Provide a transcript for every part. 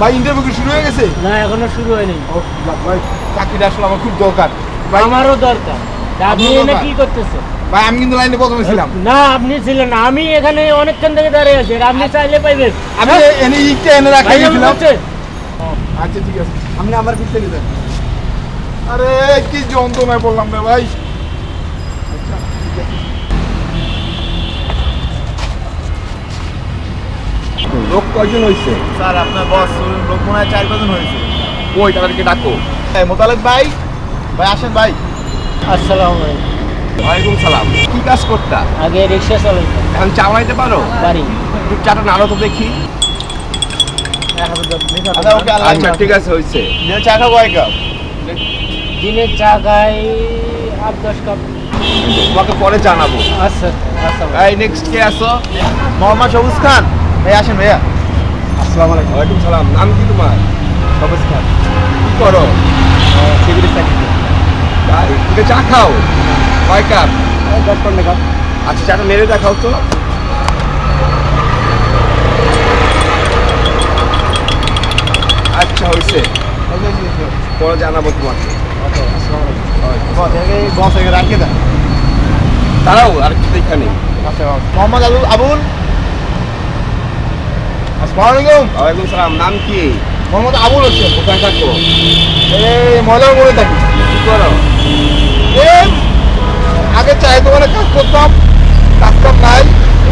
ভাই ইন্টারভিউ কি শুরু হয়ে গেছে? না এখনও শুরু হয়নি। ও ভাই চাকরিটা আসলে আমার খুব দরকার। আমারও দরকার। আপনি এনে কি করতেছেন? ভাই আমি কিন্তু লাইনে প্রথমে ছিলাম। না আপনি ছিলেন আমি এখানে অনেকক্ষণ থেকে দাঁড়িয়ে আছি আপনি চাইলে পাইবেন। আমি এনে ইটটা এনে রাখা ভাই, গেছিলাম। হচ্ছে? আচ্ছা ঠিক আছে। আপনি আমার পিছনে নিতেন আরে কি যন্ত্রণায় বললাম রে ভাই। আচ্ছা, ঠিক আছে। লোক কয়জন হয়েছে স্যার আপনার বস লোক মনে হয় চার পাঁচজন হয়েছে ওই তাদেরকে ডাকো। মোতালেব ভাই ভাই আসেন ভাই। আসসালামু আলাইকুম। ওয়ালাইকুম সালাম। কি কাজ করতা? আগে রিক্সা চালাইতাম এখন চা বানাইতে পারো? বাড়ি একটু চাটা নাড়ো তো দেখি। আচ্ছা আচ্ছা ঠিক আছে হয়েছে দিনে চা খাব এক কাপ। দিনে চা খাই আট দশ কাপ। তোমাকে পরে জানাব। আচ্ছা আচ্ছা। এই নেক্সট কে আসো? মোহাম্মদ সবুজ খান। ভাই আসেন ভাইয়া। আসসালামু আলাইকুম। ওয়ালাইকুম সালাম। নাম কি তোমার? সবুজ খান কি করো? সিভিল চাকরি তুমি চা খাও? কয় কাপ? দশ পনেরো কাপ। আচ্ছা চাটা মেরে দেখাও তো। আচ্ছা হয়েছে। পরে জানাব তোমাকে। দেন। তারাও আর কিছু এখানে আচ্ছা মোহাম্মদ আবুল? আসসালামু আলাইকুম। ওয়ালাইকুম সালাম নাম কি? মোহাম্মদ আবুল হচ্ছে কোথায় থাকো? এই ময়লা মনে থাকি। কি করো? আগে চায়ের দোকানে কাজ করতাম কাজ কাম নাই।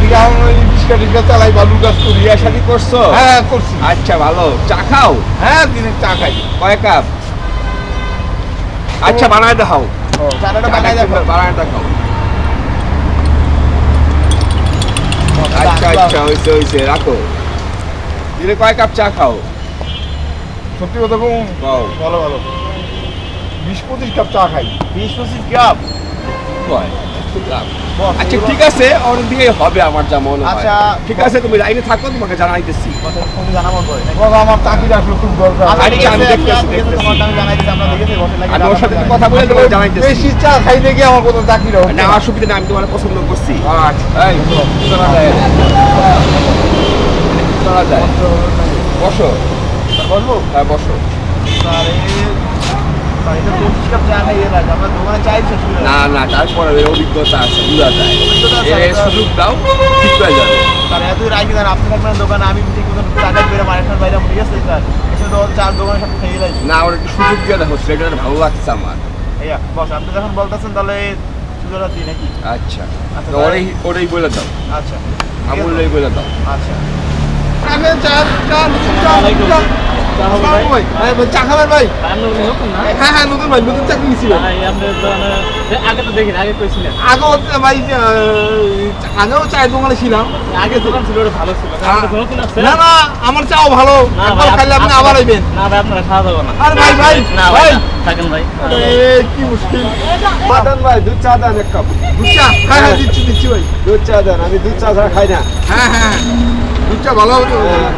রিক্সা টিক্সা চালাই বালুর কাজ করছ? হ্যাঁ করছি। আচ্ছা ভালো। চা খাও? হ্যাঁ দিনে চা খাই। কয় কাপ? আচ্ছা বানায় দেখাও। চাটা বানাই দেখো বানায় দেখাও। আচ্ছা আচ্ছা হয়েছে হয়েছে রাখো। দিনে কয় কাপ চা খাও? সত্যি কথা কম খাও ভালো ভালো। বিশ পঁচিশ কাপ চা খাই। বিশ পঁচিশ কাপ? কয়? আচ্ছা ঠিক আছে অনেক দিকে হবে আমার যা মনে আচ্ছা, ঠিক আছে তুমি লাইনে থাকো তোমাকে জানাইতেছি। জানাব পরে। আমার চাকরিটা আসলে খুব দরকার। আচ্ছা, আমি জানাই আমরা দেখেছি, বসে লাগে আমি ওর সাথে কথা বলে তোমাকে জানাইতেছি। বেশি চা খাইতে গিয়ে আমার কোনো চাকরি হবে না আমার সুবিধা না আমি তোমার পছন্দ করছি। আচ্ছা। চলা যায়। বসো। বলব হ্যাঁ বসো। স্যার স্যার চাই শেষ না না তারপরে অভিজ্ঞতা আছে বোঝা যায় সুযোগ দাও ঠিক হয়ে যাবে। স্যার এতই রাখি দেন আপনি থাকবেন দোকানে আমি ঠিক মতন টাকা বেড়ে মারের বাইরে ঠিক আছে স্যার। এসে তো চার দোকানের সাথে খেয়ে যাই। না ওর একটু সুযোগ দিয়ে দেখো সেটা ভালো লাগছে আমার। বস আপনি যখন বলতেছেন তাহলে সুযোগটা দিই নাকি? আচ্ছা। আচ্ছা, ওরাই ওরাই বলে দাও। আচ্ছা। আমুলটাই বলে দাও। আচ্ছা। চা? চা খাবেন ভাই? হ্যাঁ হ্যাঁ নতুন ভাই নতুন চাকরি মানে- আগে তো দেখিনি আগে কইছিলেন। আগেও ভাই আগেও চায়ের দোকানে ছিলাম। আগে দোকান ছিল ওটা ভালো ছিল। হ্যাঁ। না না আমার চাও ভালো। একবার খাইলে আপনি আবার আইবেন। না ভাই আপনারা খাওয়া যাবে না। আরে ভাই ভাই না ভাই ভাই। থাকেন ভাই। কি মুশকিল। ভাই দুধ চা দেন এক কাপ। দুধ চা? হ্যাঁ হ্যাঁ দিচ্ছি দিচ্ছি ভাই। দুধ চা দেন আমি দুধ চা ছাড়া খাই না। হ্যাঁ হ্যাঁ। দুধ চা ভালো হবে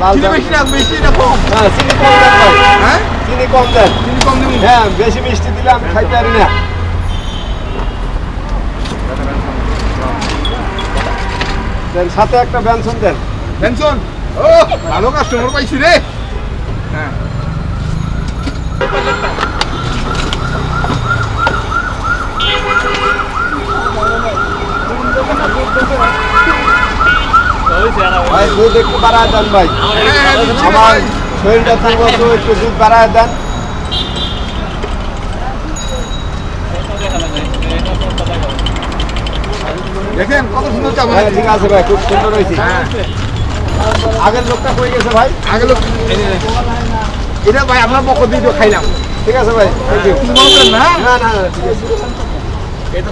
হ্যাঁ, চিনি বেশি না বেশি না কম? হ্যাঁ চিনি কম দেন হ্যাঁ? চিনি কম দেন। চিনি কম দিবি? হ্যাঁ বেশি মিষ্টি দিলে আমি খাইতে পারি না। দেন সাথে একটা ব্যঞ্জন দেন। টেনশন ও ভালো কাস্টমার পাইছি রে। হ্যাঁ। ভাই দুধ একটু বাড়ায় দেন ভাই। আমার ভাই। শরীরটা দুর্বল একটু দুধ বাড়ায় দেন। দেখেন কত সুন্দর চা হ্যাঁ ঠিক আছে ভাই খুব সুন্দর হয়েছে। হ্যাঁ। আগের লোকটা কই গেছে ভাই? আগে লোক। এটা ভাই আপনার পক্ষ দিয়ে তো খাইলাম। ঠিক আছে ভাই না না, ঠিক আছে।